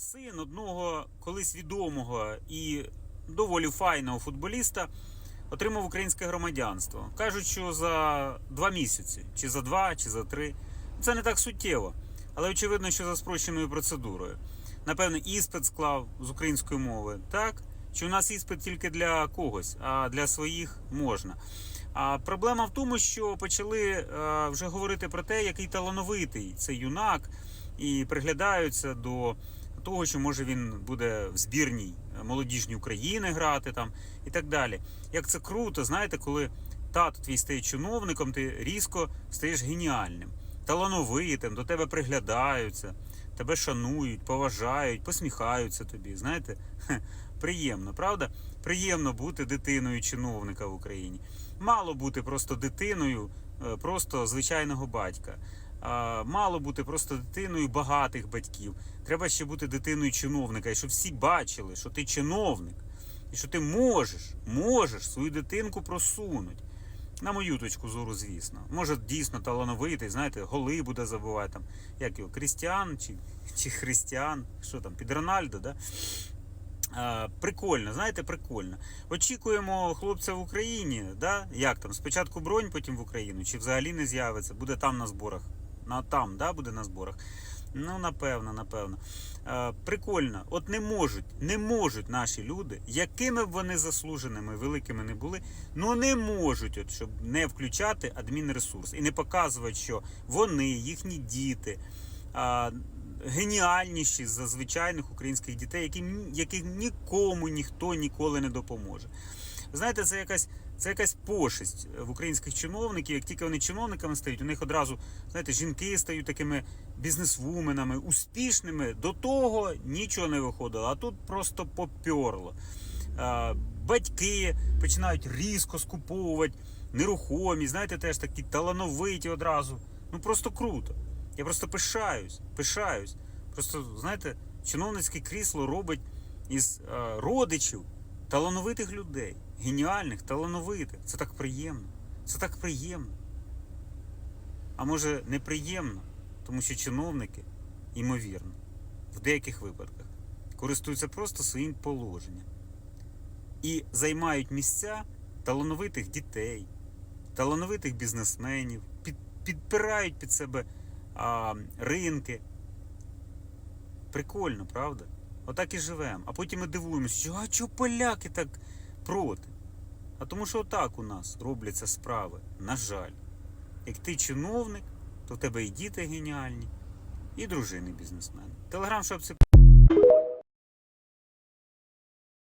син одного колись відомого і доволі файного футболіста отримав українське громадянство. Кажуть, що за два місяці, чи за два, чи за три. Це не так суттєво, але очевидно, що за спрощеною процедурою. Напевно, іспит склав з української мови, так? Чи у нас іспит тільки для когось, а для своїх можна. А проблема в тому, що почали е, вже говорити про те, який талановитий цей юнак, і приглядаються до того, що може він буде в збірній е, молодіжній України грати там і так далі. Як це круто, знаєте, коли тато твій стає чиновником, ти різко стаєш геніальним, талановитим, до тебе приглядаються, тебе шанують, поважають, посміхаються тобі. Знаєте, приємно, правда? Приємно бути дитиною чиновника в Україні. Мало бути просто дитиною, е, просто звичайного батька. Мало бути просто дитиною багатих батьків. Треба ще бути дитиною чиновника, і щоб всі бачили, що ти чиновник, і що ти можеш, можеш свою дитинку просунути. На мою точку зору, звісно. Може, дійсно талановитий, знаєте, голи буде забувати там, як його, Крістіан чи, чи Християн, що там, під Рональдо, да? А, прикольно, знаєте, прикольно. Очікуємо хлопця в Україні, да? як там, спочатку бронь, потім в Україну, чи взагалі не з'явиться, буде там на зборах. На, там, да, буде на зборах. Ну, напевно, напевно. Е, прикольно. От не можуть, не можуть наші люди, якими б вони заслуженими, великими не були, ну не можуть, от, щоб не включати адмінресурс і не показувати, що вони, їхні діти. А, Геніальніші за звичайних українських дітей, які, яких нікому ніхто ніколи не допоможе. Знаєте, це якась це якась пошесть в українських чиновників. Як тільки вони чиновниками стають, у них одразу знаєте, жінки стають такими бізнесвуменами, успішними. До того нічого не виходило, а тут просто поперло. Батьки починають різко скуповувати нерухомість, знаєте, теж такі талановиті одразу. Ну просто круто. Я просто пишаюсь, пишаюсь. Просто, знаєте, чиновницьке крісло робить із е, родичів талановитих людей, геніальних, талановитих. Це так приємно. Це так приємно. А може неприємно, тому що чиновники, ймовірно, в деяких випадках користуються просто своїм положенням і займають місця талановитих дітей, талановитих бізнесменів, під, підпирають під себе а, ринки. Прикольно, правда? Отак і живемо. А потім ми дивуємося, а чого поляки так проти? А тому що отак у нас робляться справи, на жаль. Як ти чиновник, то в тебе і діти геніальні, і дружини бізнесмени. Телеграм шапці